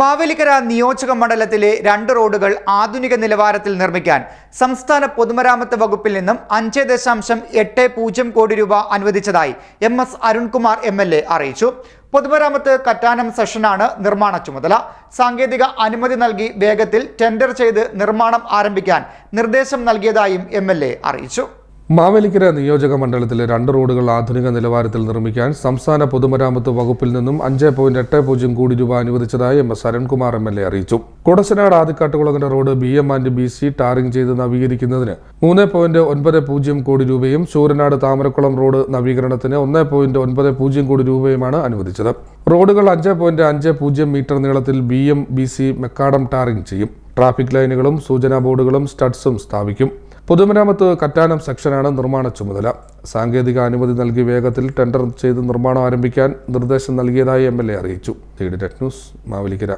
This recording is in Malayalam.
മാവേലിക്കര നിയോജക മണ്ഡലത്തിലെ രണ്ട് റോഡുകൾ ആധുനിക നിലവാരത്തിൽ നിർമ്മിക്കാൻ സംസ്ഥാന പൊതുമരാമത്ത് വകുപ്പിൽ നിന്നും അഞ്ച് ദശാംശം എട്ട് പൂജ്യം കോടി രൂപ അനുവദിച്ചതായി M S Arunkumar M L A അറിയിച്ചു. പൊതുമരാമത്ത് കറ്റാനം സെഷനാണ് നിർമ്മാണ ചുമതല. സാങ്കേതിക അനുമതി നൽകി വേഗത്തിൽ ടെൻഡർ ചെയ്ത് നിർമ്മാണം ആരംഭിക്കാൻ നിർദ്ദേശം നൽകിയതായും എം അറിയിച്ചു. മാവേലിക്കര നിയോജക മണ്ഡലത്തിലെ രണ്ട് റോഡുകൾ ആധുനിക നിലവാരത്തിൽ നിർമ്മിക്കാൻ സംസ്ഥാന പൊതുമരാമത്ത് വകുപ്പിൽ നിന്നും അഞ്ച് പോയിന്റ് എട്ട് പൂജ്യം കോടി രൂപ അനുവദിച്ചതായി M S Arunkumar M L A അറിയിച്ചു. Kodassanad Adikkattukulangara road B M and B C tarring ചെയ്ത് നവീകരിക്കുന്നതിന് മൂന്ന് പോയിന്റ് ഒൻപത് പൂജ്യം കോടി രൂപയും ശൂരനാട് താമരക്കുളം റോഡ് നവീകരണത്തിന് ഒന്ന് പോയിന്റ് ഒൻപത് പൂജ്യം കോടി രൂപയുമാണ് അനുവദിച്ചത്. റോഡുകൾ അഞ്ച് പോയിന്റ് അഞ്ച് പൂജ്യം മീറ്റർ നീളത്തിൽ B M B C macadam tarring ചെയ്യും. ട്രാഫിക് ലൈനുകളും സൂചനാ ബോർഡുകളും സ്റ്റഡ്സും സ്ഥാപിക്കും. പൊതുമരാമത്ത് കറ്റാനം സെക്ഷനാണ് നിർമ്മാണ ചുമതല. സാങ്കേതിക അനുമതി നൽകി വേഗത്തിൽ ടെൻഡർ ചെയ്ത് നിർമ്മാണം ആരംഭിക്കാൻ നിർദ്ദേശം നൽകിയതായി എം എൽ എ അറിയിച്ചു. ന്യൂസ് മാവലിക്കര.